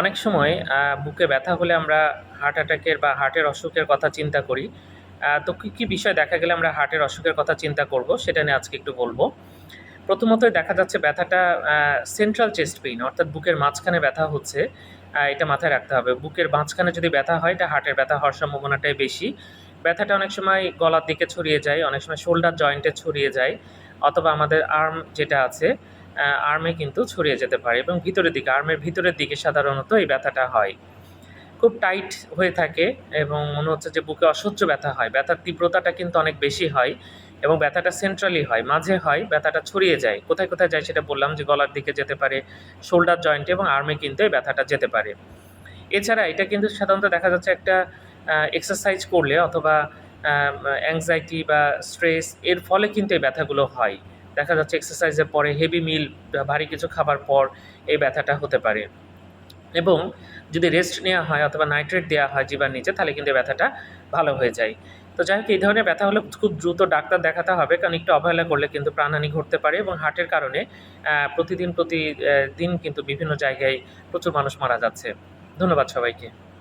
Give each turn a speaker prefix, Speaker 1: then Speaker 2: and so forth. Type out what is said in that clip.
Speaker 1: অনেক সময় বুকে ব্যথা হলে আমরা হার্ট অ্যাটাকের বা হার্টের অসুখের কথা চিন্তা করি। তো কী কী বিষয় দেখা গেলে আমরা হার্টের অসুখের কথা চিন্তা করব সেটা নিয়ে আজকে একটু বলব। প্রথমত দেখা যাচ্ছে ব্যথাটা সেন্ট্রাল চেস্ট পেইন অর্থাৎ বুকের মাঝখানে ব্যথা হচ্ছে এটা মাথায় রাখতে হবে। বুকের মাঝখানে যদি ব্যথা হয়, এটা হার্টের ব্যথা হওয়ার সম্ভাবনাটাই বেশি। ব্যথাটা অনেক সময় গলার দিকে ছড়িয়ে যায়, অনেক সময় শোল্ডার জয়েন্টে ছড়িয়ে যায়, অথবা আমাদের আর্ম যেটা আছে আর্মে কিন্তু ছড়িয়ে যেতে পারে এবং ভিতরের দিকে আর্মের ভিতরের দিকে সাধারণত এই ব্যথাটা হয়। খুব টাইট হয়ে থাকে এবং মনে হচ্ছে যে বুকে অসহ্য ব্যথা হয়। ব্যথার তীব্রতাটা কিন্তু অনেক বেশি হয় এবং ব্যথাটা সেন্ট্রালি হয়। মাঝে হয়, ব্যথাটা ছড়িয়ে যায়। কোথায় কোথায় যায় সেটা বললাম যে গলার দিকে যেতে পারে শোল্ডার জয়েন্টে এবং আর্মে কিন্তু এই ব্যথাটা যেতে পারে। এছাড়া এটা কিন্তু সাধারণত দেখা যাচ্ছে একটা এক্সারসাইজ করলে অথবা অ্যাংজাইটি বা স্ট্রেস এর ফলে কিন্তু এই ব্যথাগুলো হয়। দেখা যাচ্ছে এক্সারসাইজের পরে হেভি মিল ভারী কিছু খাবার পর এই ব্যথাটা হতে পারে। এবং যদি রেস্ট নেওয়া হয় অথবা নাইট্রেট দেওয়া হয় জিবার নিচে, তাহলে কিন্তু ব্যথাটা ভালো হয়ে যায়। তো যাই হোক, এই ধরনের ব্যথা হলে খুব দ্রুত ডাক্তার দেখাতে হবে, কারণ একটু অবহেলা করলে কিন্তু প্রাণহানি ঘটতে পারে এবং হার্টের কারণে প্রতিদিন প্রতি দিন কিন্তু বিভিন্ন জায়গায় প্রচুর মানুষ মারা যাচ্ছে। ধন্যবাদ সবাইকে।